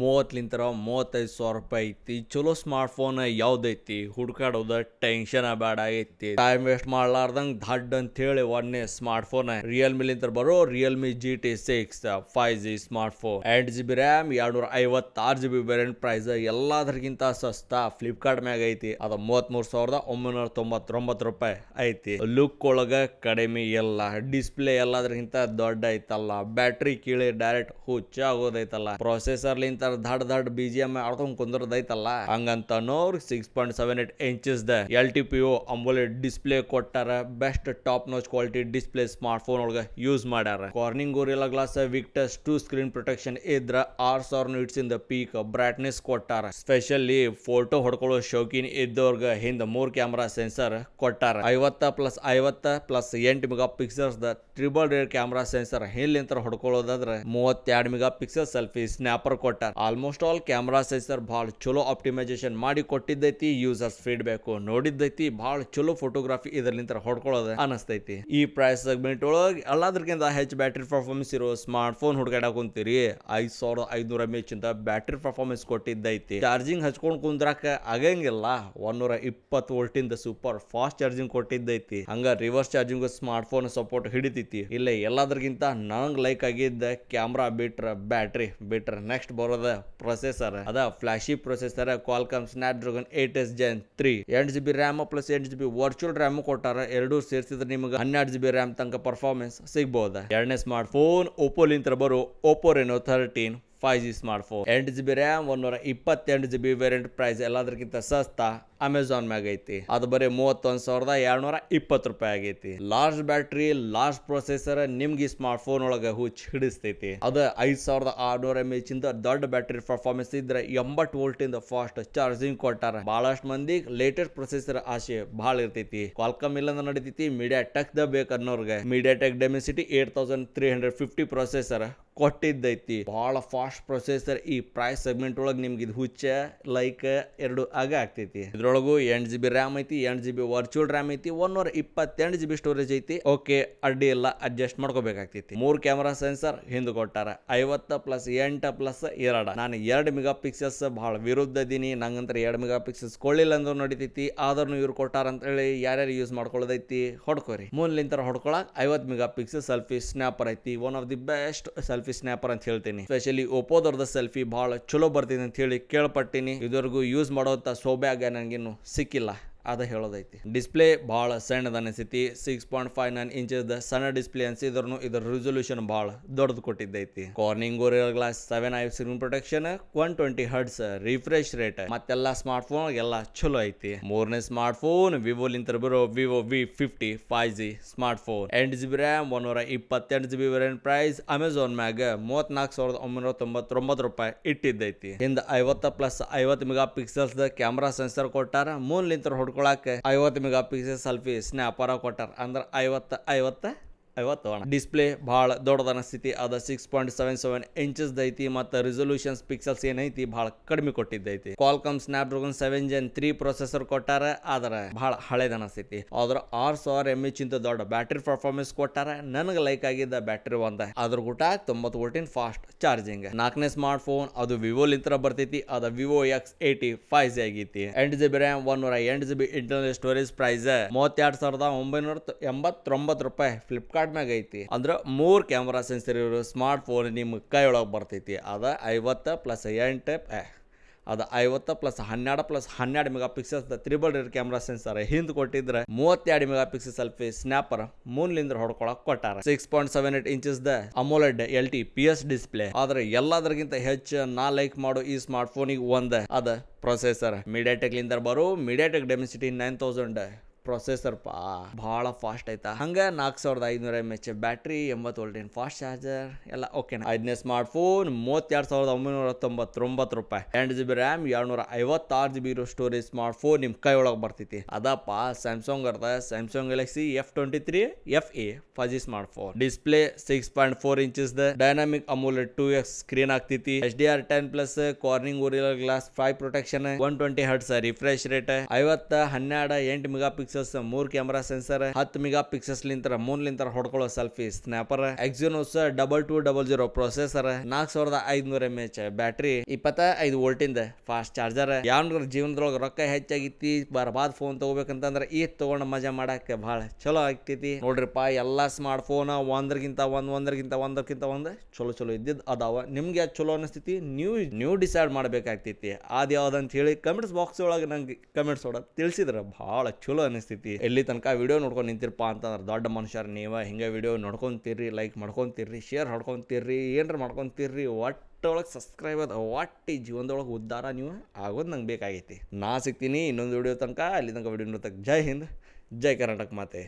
ಮೂವತ್ಲಿಂತರ ಮೂವತ್ತೈದು ಸಾವಿರ ರೂಪಾಯಿ ಐತಿ. ಚಲೋ ಸ್ಮಾರ್ಟ್ ಫೋನ್ ಯಾವ್ದೈತಿ ಹುಡ್ಕಾಡೋದ ಟೆನ್ಷನ್ ಬೇಡ ಐತಿ. ಟೈಮ್ ವೇಸ್ಟ್ ಮಾಡ್ಲಾರ್ದಂಗ್ ದಡ್ ಅಂತ ಹೇಳಿ ಒನ್ನೆ ಸ್ಮಾರ್ಟ್ ಫೋನ್ ರಿಯಲ್ಮಿ ಲಿಂತ ಬರೋ Realme G T six five G smart phone ಎಂಟ್ ಜಿ ಬಿ ರ್ಯಾಮ್ ಎರಡ್ನೂರ ಐವತ್ತಾರು ಜಿ ಬಿ ವೇರಿಯಂಟ್ ಪ್ರೈಸ್ ಎಲ್ಲದಕ್ಕಿಂತ ಸಸ್ತಾ ಫ್ಲಿಪ್ಕಾರ್ಟ್ ಮ್ಯಾಗ ಐತಿ. ಅದ ಮೂವತ್ಮೂರು ಸಾವಿರದ ಒಂಬೈನೂರ ತೊಂಬತ್ತೊಂಬತ್ತು ರೂಪಾಯಿ ಐತಿ. ಲುಕ್ ಒಳಗ ಕಡಿಮೆ ಎಲ್ಲ ಡಿಸ್ಪ್ಲೇ ಎಲ್ಲದಕ್ಕಿಂತ ದೊಡ್ಡ ಐತಲ್ಲ. ಬ್ಯಾಟ್ರಿ ಕೀಳಿ ಡೈರೆಕ್ಟ್ ಹುಚ್ಚ ಆಗೋದೈತಲ್ಲ ಪ್ರೊಸೆಸರ್ ಲಿಂತ ದಡ್ ದಡ್ ಬಿ ಜಿ ಆಡ್ಕೊಂಡ್ ಕುಂದ್ರದೈತಲ್ಲ. ಹಂಗಂತ ನೋರ್ six point seven eight inches the L T P U ಅಂಬೋಲೆ ಡಿಸ್ಪ್ಲೇ ಕೊಟ್ಟಾರ. Best top notch quality display smart phone ಒಳಗ ಯೂಸ್ ಮಾಡ್ಯಾರ. Corning Gorilla glass Victus two screen protection ಇದ್ರ ಆರ್ ಸಾವಿರ ನಿಟ್ಸ್ ಇಂದ ಪೀಕ್ ಬ್ರೈಟ್ನೆಸ್ ಕೊಟ್ಟಾರ. ಸ್ಪೆಷಲಿ ಫೋಟೋ ಹೊಡ್ಕೊಳ್ಳೋ ಶೌಕಿನ್ ಇದ್ದವ್ರಗ ಹಿಂದ ಮೂರ್ ಕ್ಯಾಮ್ರಾ ಸೆನ್ಸರ್ ಕೊಟ್ಟಾರ. ಐವತ್ತ ಪ್ಲಸ್ ಐವತ್ತ ಪ್ಲಸ್ ಎಂಟು mega pixels the triple rear camera sensor ಹಿಂಲಿಂತ ಹೊಡ್ಕೊಳ್ಳೋದಾದ್ರೆ ಮೂವತ್ತೆರಡು ಮೆಗಾ ಪಿಕ್ಸಲ್ ಸೆಲ್ಫಿ ಸ್ನ್ಯಾಪರ್ ಕೊಟ್ಟಾರ. ಆಲ್ಮೋಸ್ಟ್ ಆಲ್ ಕ್ಯಾಮ್ರಾ ಸೆನ್ಸರ್ ಭಾಳ ಚಲೋ ಆಪ್ಟಿಮೈಸೇಷನ್ ಮಾಡಿ ಕೊಟ್ಟಿದ್ದೈತಿ ಯೂಸರ್ಸ್ ಫೀಡ್ಬ್ಯಾಕ್ ನೋಡಿದ್ದೈತಿ, ಭಾಳ ಚಲೋ ಫೋಟೋಗ್ರಾಫಿ ಇದರ್ಲಿಂತ ಹೊಡ್ಕೊಳ್ಳೋದು ಅನಸ್ತೈತಿ. ಈ ಪ್ರೈಸ್ ಸೆಗ್ಮೆಂಟ್ ಒಳಗೆ ಎಲ್ಲದಕ್ಕಿಂತ ಹೆಚ್ಚು ಬ್ಯಾಟ್ರಿ ಪರ್ಫಾರ್ಮೆನ್ಸ್ ಇರೋ ಸ್ಮಾರ್ಟ್ ಫೋನ್ ಹುಡುಗಾಡ ಕುಂತೀರಿ. ಐದ್ ಸಾವಿರದ ಐದ್ನೂರ ಎಚ್ ಇಂದ ಬ್ಯಾಟ್ರಿ ಪರ್ಫಾರ್ಮೆನ್ಸ್ ಕೊಟ್ಟಿದ್ದೈತಿ. ಚಾರ್ಜಿಂಗ್ ಹಚ್ಕೊಂಡ್ ಕುಂದ್ರಾಕ ಆಗಂಗಿಲ್ಲ. ಒಂದೂರ ಇಪ್ಪತ್ತು ಇಂದ ಸೂಪರ್ ಫಾಸ್ಟ್ ಚಾರ್ಜಿಂಗ್ ಕೊಟ್ಟಿದ್ದೈತಿ. ಹಂಗ reverse charging smart phone support ಹಿಡಿತೈತಿ. ಇಲ್ಲ ಎಲ್ಲದಕ್ಕಿಂತ ನಂಗ್ ಲೈಕ್ ಆಗಿದ್ದ ಕ್ಯಾಮ್ರಾ ಬಿಟ್ರ ಬ್ಯಾಟ್ರಿ ಬಿಟ್ರ ನೆಕ್ಸ್ಟ್ ಬರೋದ ಪ್ರೊಸೆಸರ್ ಅದ flashy processor Qualcomm Snapdragon eight S gen three ಎಂಟ್ ಜಿ ಬಿ ರ್ಯಾಮ್ ಪ್ಲಸ್ ಎಂಟ್ ಜಿ ಬಿ ವರ್ಚುವಲ್ ರ್ಯಾಮ್ ಕೊಟ್ಟಾರ, ಎರಡೂ ಸೇರಿಸಿದ್ರೆ ನಿಮಗೆ ಹನ್ನೆರಡು ಜಿ ಬಿ ರ್ಯಾಮ್ ತನಕ ಪರ್ಫಾರ್ಮೆನ್ಸ್ ಸಿಗ್ಬೋದ. ಎರಡನೇ ಸ್ಮಾರ್ಟ್ ಫೋನ್ ಓಪೋ ಲಿಂತ್ರ ಬರೋ Oppo Reno thirteen five G smart phone ಎಂಟು ಜಿ ಬಿ ರ್ಯಾಮ್ ಒಂದೂರ ಇಪ್ಪತ್ತೆಂಟು ಜಿ ಬಿ ವೇರಿಯಂಟ್ ಪ್ರೈಸ್ ಎಲ್ಲದಕ್ಕಿಂತ ಸಸ್ತಾ. ಅಮೆಝಾನ್ ಮ್ಯಾಗ ಐತಿ. ಅದು ಬರೀ ಮೂವತ್ತೊಂದು ಸಾವಿರದ ಎರಡ್ನೂರ ಇಪ್ಪತ್ತು ರೂಪಾಯಿ ಆಗೈತಿ. ಲಾರ್ಜ್ ಬ್ಯಾಟ್ರಿ ಲಾರ್ಜ್ ಪ್ರೊಸೆಸರ್ ನಿಮ್ಗೆ ಸ್ಮಾರ್ಟ್ ಫೋನ್ ಒಳಗೆ ಹುಚ್ಚ ಹಿಡಿಸ್ತೈತಿ. ಅದು ಐದು ಸಾವಿರದ ಆರ್ನೂರ ಎಂ ಎಚ್ ಇಂದ ದೊಡ್ಡ ಬ್ಯಾಟ್ರಿ ಪರ್ಫಾರ್ಮೆನ್ಸ್ ಇದ್ರೆ ಎಂಬತ್ ವೋಲ್ಟ್ ಇಂದ ಫಾಸ್ಟ್ ಚಾರ್ಜಿಂಗ್ ಕೊಟ್ಟಾರ. ಬಹಳಷ್ಟು ಮಂದಿ ಲೇಟೆಸ್ಟ್ ಪ್ರೊಸೆಸರ್ ಆಸೆ ಬಹಳ ಇರ್ತೈತಿ. ಕ್ವಾಲ್ಕಮ್ ಇಲ್ಲಂದ ನಡೀತೈತಿ ಮೀಡಿಯಾ ಟೆಕ್ ದ ಬೇಕನ್ನೋರ್ಗೆ MediaTek Dimensity eight thousand three hundred fifty processor ಕೊಟ್ಟಿದ್ದೈತಿ. ಬಹಳ ಫಾಸ್ಟ್ ಪ್ರೊಸೆಸರ್ ಈ ಪ್ರೈಸ್ ಸೆಗ್ಮೆಂಟ್ ಒಳಗೆ ನಿಮ್ಗೆ ಇದು ಹುಚ್ಚ ಲೈಕ್ ಎರಡು ಆಗ ಆಗ್ತೈತಿ. ಇದ್ರೊಳಗು ಎಂಟು ಜಿ ಬಿ ರ್ಯಾಮ್ ಐತಿ, ಎಂಟು ಜಿ ಬಿ ವರ್ಚುವಲ್ ರ್ಯಾಮ್ ಐತಿ ಒಂದೂರ ಇಪ್ಪತ್ತೆಂಟು ಜಿ ಬಿ ಸ್ಟೋರೇಜ್ ಐತಿ. ಓಕೆ ಅಡ್ಡಿ ಎಲ್ಲ ಅಡ್ಜಸ್ಟ್ ಮಾಡ್ಕೋಬೇಕಾಗ್ತೈತಿ. ಮೂರು ಕ್ಯಾಮ್ರಾ ಸೆನ್ಸರ್ ಹಿಂದೆ ಕೊಟ್ಟಾರ. ಐವತ್ತ ಪ್ಲಸ್ ಎಂಟ ಪ್ಲಸ್ ಎರಡ. ನಾನು ಎರಡು ಮೆಗಾ ಪಿಕ್ಸಲ್ಸ್ ಭಾಳ ವಿರುದ್ಧ ಇದೀನಿ. ನಂಗಂತರ ಎರಡು ಮೆಗಾ ಪಿಕ್ಸಲ್ಸ್ ಕೊಳ್ಳಿಲ್ಲ ಅಂದ್ರೂ ನಡಿತೈತಿ. ಆದ್ರೂ ಇವ್ರು ಕೊಟ್ಟಾರ ಅಂತ ಹೇಳಿ ಯಾರ್ಯಾರು ಯೂಸ್ ಮಾಡ್ಕೊಳ್ಳೋದೈತಿ, ಹೊಡ್ಕೋರಿ. ಮೂಲಿಂತರ ಹೊಡ್ಕೊಳಕ್ ಐವತ್ತು ಮೆಗಾ ಪಿಕ್ಸಲ್ ಸೆಲ್ಫಿ ಸ್ನ್ಯಾಪರ್ ಐತಿ. One of the best selfie snapper ಅಂತ ಹೇಳ್ತೀನಿ. ಸ್ಪೆಷಲಿ ಓಪೋದವ್ರದ ಸೆಲ್ಫಿ ಭಾಳ ಚಲೋ ಬರ್ತಿದೆ ಅಂತ ಹೇಳಿ ಕೇಳ್ಪಟ್ಟಿನಿ. ಇದುವರೆಗೂ ಯೂಸ್ ಮಾಡೋಂಥ ಸೌಭಾಗ್ಯ ನನಗಿನ್ನು ಸಿಕ್ಕಿಲ್ಲ ಅದ ಹೇಳೋದೈತಿ. ಡಿಸ್ಪ್ಲೇ ಭಾಳ ಸಣ್ಣದ ಅನಿಸ್ತೈತಿ six point five nine inches the ಸಣ್ಣ ಡಿಸ್ಪ್ಲೇ ಅನ್ಸಿದ್ರು ಇದರ ರೆಸೊಲ್ಯೂಷನ್ ಭಾಳ ದೊಡ್ಡದು ಕೊಟ್ಟಿದ್ದೈತಿ. Corning Gorilla glass seven i screen protection one twenty hertz refresh rate ಮತ್ತೆಲ್ಲ ಸ್ಮಾರ್ಟ್ ಫೋನ್ ಎಲ್ಲ ಚಲೋ ಐತಿ. ಮೂರನೇ ಸ್ಮಾರ್ಟ್ ಫೋನ್ ವಿವೋ ಲಿಂತ ಬರೋ Vivo V fifty five G smart phone ಎಂಟು ಜಿ ಬಿ ರ್ಯಾಮ್ ಒನ್ನೂರ ಇಪ್ಪತ್ತೆಂಟು G B variant price Amazon ಮ್ಯಾಗ ಮೂವತ್ನಾಲ್ಕು ಸಾವಿರದ ಒಂಬೈನೂರ ತೊಂಬತ್ತೊಂಬತ್ತು ರೂಪಾಯಿ ಇಟ್ಟಿದ್ದೈತಿ. ಹಿಂದ ಐವತ್ತ ಪ್ಲಸ್ ಐವತ್ತು ಮೆಗಾ ಪಿಕ್ಸೆಲ್ಸ್ ಕ್ಯಾಮ್ರಾ ಸೆನ್ಸರ್ ಕೊಟ್ಟಾರ. ಮೂನ್ ಲಿಂತ ಹೊಡ್ಕೊಳಕ್ಕೆ ಐವತ್ತು ಮೆಗಾ ಪಿಕ್ಸೆಲ್ ಸೆಲ್ಫಿ ಸ್ನ್ಯಾಪರ ಕೊಟ್ಟಾರ. ಅಂದ್ರೆ ಐವತ್ತ ಐವತ್ತ ಐವತ್ತು ಅಣ್ಣ ಡಿಸ್ಪ್ಲೇ ಭಾಳ ದೊಡ್ಡದನ ಸ್ಥಿತಿ. ಅದ six point seven seven inches ಐತಿ ಮತ್ತು ರಿಸೊಲ್ಯೂಷನ್ಸ್ ಪಿಕ್ಸಲ್ಸ್ ಏನೈತಿ ಭಾಳ ಕಡಿಮೆ ಕೊಟ್ಟಿದ್ದೈತಿ. Qualcomm Snapdragon seven gen three processor ಕೊಟ್ಟಾರ, ಆದ್ರೆ ಭಾಳ ಹಳೇದ ಸ್ಥಿತಿ. ಆದ್ರ ಆರ್ ಸಾವಿರ ಎಂ ಎಚ್ ಇಂತ ದೊಡ್ಡ ಬ್ಯಾಟ್ರಿ ಪರ್ಫಾರ್ಮೆನ್ಸ್ ಕೊಟ್ಟಾರ, ನನಗೆ ಲೈಕ್ ಆಗಿದ್ದ ಬ್ಯಾಟ್ರಿ ಒಂದ. ಅದ್ರ ಗುಟ ತೊಂಬತ್ತು ವೋಲ್ಟಿನ ಫಾಸ್ಟ್ ಚಾರ್ಜಿಂಗ್ ನಾಲ್ಕನೇ ಸ್ಮಾರ್ಟ್ ಫೋನ್ ಅದು ವಿವೋ ಲಿಂತ್ರ ಬರ್ತೈತಿ. ಅದ Vivo X eighty five G ಆಗೈತಿ. ಎಂಟು ಜಿ ಬಿ ರ್ಯಾಮ್ ಒನ್ನೂರ ಎಂಟು G B internal storage price ಮೂವತ್ತೆರಡು ಸಾವಿರದ ಒಂಬೈನೂರ ಎಂಬತ್ತೊಂಬತ್ತು ರೂಪಾಯಿ. ಫ್ಲಿಪ್ಕಾರ್ಟ್ ಮ್ಯಾಗ ಐತಿ. ಅಂದ್ರ ಮೂರ್ ಕ್ಯಾಮ್ರಾ ಸೆನ್ಸರ್ ಇರೋ ಸ್ಮಾರ್ಟ್ ಫೋನ್ ನಿಮ್ಮ ಕೈ ಒಳಗೆ ಬರ್ತೈತಿ. ಅದ ಐವತ್ತ ಪ್ಲಸ್ ಎಂಟು ಅದ ಐವತ್ತು ಪ್ಲಸ್ ಹನ್ನೆರಡು ಪ್ಲಸ್ ಹನ್ನೆರಡು mega pixels triple rear camera sensor Hind ಕೊಟ್ಟಿದ್ರೆ ಮೂವತ್ತೆರಡು ಮೆಗಾ ಪಿಕ್ಸೆಲ್ ಸೆಲ್ಫಿ ಸ್ನ್ಯಾಪರ್ ಮೂನ್ಲಿಂದ ಹೊಡ್ಕೊಳಕ್ ಕೊಟ್ಟಾರ. Six point seven eight inches the AMOLED L T P S display ಆದ್ರೆ ಎಲ್ಲದಕ್ಕಿಂತ ಹೆಚ್ಚು ನಾ ಲೈಕ್ ಮಾಡೋ ಈ ಸ್ಮಾರ್ಟ್ ಫೋನಿಗೆ ಒಂದ. ಅದ ಪ್ರೊಸೆಸರ್ ಮೀಡಿಯಾಟೆಕ್ ಲಿಂದ ಬರೋ MediaTek Dimensity nine thousand processor ಪಾ, ಭಾಳ ಫಾಸ್ಟ್ ಐತಾ? ಹಂಗ ನಾಲ್ಕು ಸಾವಿರದ ಐದುನೂರ ಎಂ ಎಚ್ ಬ್ಯಾಟ್ರಿ ಎಂಬತ್ತು ವೋಲ್ಟಿನ ಫಾಸ್ಟ್ ಚಾರ್ಜರ್ ಎಲ್ಲ ಓಕೆ ಐದನೇ ಸ್ಮಾರ್ಟ್ ಫೋನ್ ಮೂವತ್ತೆರಡು ಸಾವಿರದ ಒಂಬೈನೂರ ತೊಂಬತ್ತೊಂಬತ್ತು ರೂಪಾಯಿ. ಎರಡು ಜಿ ಬಿ ರ್ಯಾಮ್ ಎರಡ್ನೂರ ಐವತ್ತಾರು ಜಿ ಬಿ ಇರೋ ಸ್ಟೋರೇಜ್ ಸ್ಮಾರ್ಟ್ ಫೋನ್ ನಿಮ್ಮ ಕೈ ಒಳಗೆ ಬರ್ತೈತಿ. ಅದಪ್ಪ ಸ್ಯಾಮ್ಸಂಗ್ ಅರ್ಧ Samsung Galaxy F twenty three F A five G smart phone display six point four inches dynamic AMOLED two X screen ಆಗ್ತೈತಿ. H D R ten plus Corning Gorilla glass five protection one twenty hertz refresh rate ಐವತ್ತ, ಹನ್ನೆರಡು, ಎಂಟು mega pixel pixels ಮೂರ್ camera sensor ಹತ್ತು mega pixels ಲಿಂತರ ಮೂನ್ ಲಿಂತರ ಹೊಡ್ಕೊಳ್ಳೋ selfie snapper Exynos double two double zero processor ನಾಲ್ಕು ಸಾವಿರದ ಐದ್ನೂರ ಎಂ ಎಚ್ ಬ್ಯಾಟ್ರಿ ಇಪ್ಪತ್ತ ಐದು ವೋಲ್ಟಿಂದ ಫಾಸ್ಟ್ ಚಾರ್ಜರ್ ಯಾವ್ರ ಜೀವನದೊಳಗೆ ರೊಕ್ಕ ಹೆಚ್ಚಾಗಿತಿ ಬರಬಾದ್ ಫೋನ್ ತಗೋಬೇಕಂತಂದ್ರೆ ಈ ತಗೊಂಡ್ ಮಜಾ ಮಾಡಕ್ಕೆ ಬಹಳ ಚಲೋ ಆಗ್ತೈತಿ. ನೋಡ್ರಿಪ್ಪ ಎಲ್ಲಾ ಸ್ಮಾರ್ಟ್ ಫೋನ್ ಒಂದ್ರಗಿಂತ ಒಂದ್, ಒಂದ್ರಗಿಂತ ಒಂದಕ್ಕಿಂತ ಒಂದ್ ಚಲೋ ಚಲೋ ಇದ್ದಿದ್ ಅದಾವ. ನಿಮ್ಗೆ ಚಲೋ ಅನಿಸ್ತೈತಿ, ನೀವು ನೀವು ಡಿಸೈಡ್ ಮಾಡ್ಬೇಕಾಗ್ತೈತಿ. ಅದ್ ಅಂತ ಹೇಳಿ ಕಮೆಂಟ್ಸ್ ಬಾಕ್ಸ್ ಒಳಗೆ ನಂಗೆ ಕಮೆಂಟ್ಸ್ ಒಳಗೆ ತಿಳಿಸಿದ್ರೆ ಭಾಳ ಚಲೋ ಅನಿಸ್ತೈತಿ. ಎಲ್ಲಿ ತನಕ ವಿಡಿಯೋ ನೋಡ್ಕೊಂಡು ನಿಂತಿರಪ್ಪ ಅಂತಂದ್ರೆ ದೊಡ್ಡ ಮನುಷ್ಯರು ನೀವು, ಹಿಂಗೆ ವಿಡಿಯೋ ನೋಡ್ಕೊಂತೀರಿ ಲೈಕ್ ಮಾಡ್ಕೊಂತೀರಿ ಶೇರ್ ಹೊಡ್ಕೊಂತೀರಿ ಏನಾರ ಮಾಡ್ಕೊಂತೀರಿ, ಒಟ್ಟೊಳಗೆ ಸಬ್ಸ್ಕ್ರೈಬ್ ಅದ ಒಟ್ಟು ಜೀವನದೊಳಗೆ ಉದ್ಧಾರ ನೀವು ಆಗೋದು ನಂಗೆ ಬೇಕಾಗೈತಿ. ನಾ ಸಿಗ್ತೀನಿ ಇನ್ನೊಂದು ವಿಡಿಯೋ ತನಕ ಅಲ್ಲಿ ತನಕ ವಿಡಿಯೋ ನೋಡ್ತಕ್ಕ ಜೈ ಹಿಂದ್, ಜೈ ಕರ್ನಾಟಕ ಮಾತೆ.